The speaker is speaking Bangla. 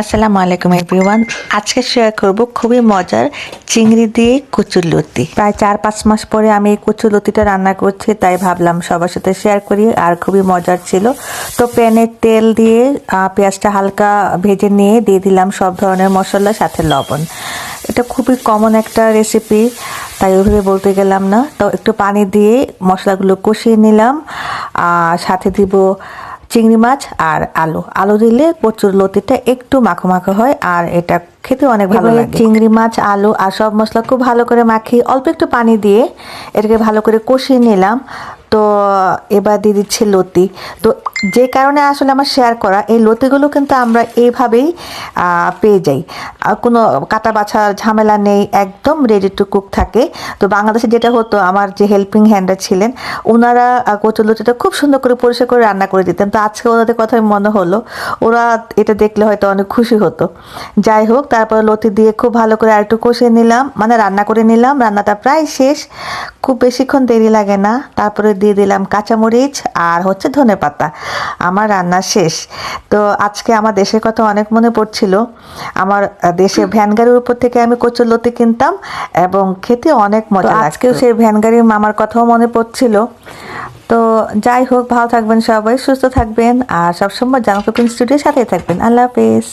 আসসালামু আলাইকুম এভরিওয়ান আজকে শেয়ার করব খুবই মজার চিংড়ি দিয়ে কচুর লতি। প্রায় চার পাঁচ মাস পরে আমি এই কচুর লতিটা রান্না করছি, তাই ভাবলাম সবার সাথে শেয়ার করি, আর খুবই মজার ছিল। তো প্যানে তেল দিয়ে পেঁয়াজটা হালকা ভেজে নিয়ে দিয়ে দিলাম সব ধরনের মশলা, সাথে লবণ। এটা খুবই কমন একটা রেসিপি তাই ওইভাবে বলতে গেলাম না। তো একটু পানি দিয়ে মশলাগুলো কষিয়ে নিলাম, আর সাথে দিব চিংড়ি মাছ আর আলু। আলু দিলে প্রচুর লতিটা একটু মাখো মাখো হয় আর এটা খেতে অনেক ভালো লাগে। চিংড়ি মাছ আলু আর সব মশলা খুব ভালো করে মাখিয়ে অল্প একটু পানি দিয়ে এটাকে ভালো করে কষিয়ে নিলাম। তো এবার দিয়ে দিচ্ছে লতি। তো যে কারণে আসলে আমার শেয়ার করা, এই লতিগুলো কিন্তু আমরা এইভাবেই পেয়ে যাই। কোনো কাটা বাছার ঝামেলা নেই, একদম রেডি টু কুক থাকে। তো বাংলাদেশে যেটা হতো, আমার যে হেল্পিং হ্যান্ডার ছিলেন ওনারা কচুর লতিটা খুব সুন্দর করে পরিষ্কার করে রান্না করে দিতেন। তো আজকে ওনাদের কথাই মনে হলো, ওরা এটা দেখলে হয়তো অনেক খুশি হতো। যাই হোক, তারপরে লতি দিয়ে খুব ভালো করে আর একটু কষিয়ে নিলাম মানে রান্না করে নিলাম। রান্নাটা প্রায় শেষ, খুব বেশিক্ষণ দেরি লাগে না। তারপরে দিয়ে দিলাম কাঁচামরিচ আর হচ্ছে ধনে পাতা আমার রান্না শেষ। তো আজকে আমার দেশের কথা অনেক মনে পড়ছিল। আমার দেশে ভ্যানগাড়ির উপর থেকে আমি কচুর লতি কিনতাম এবং খেতে অনেক মজা আজকেও সেই ভ্যানগাড়ির মামার কথাও মনে পড়ছিল। তো যাই হোক ভালো থাকবেন সবাই সুস্থ থাকবেন আর সবসময় জামা কুকিং স্টুডিওর সাথেই থাকবেন। আল্লাহ হাফেজ।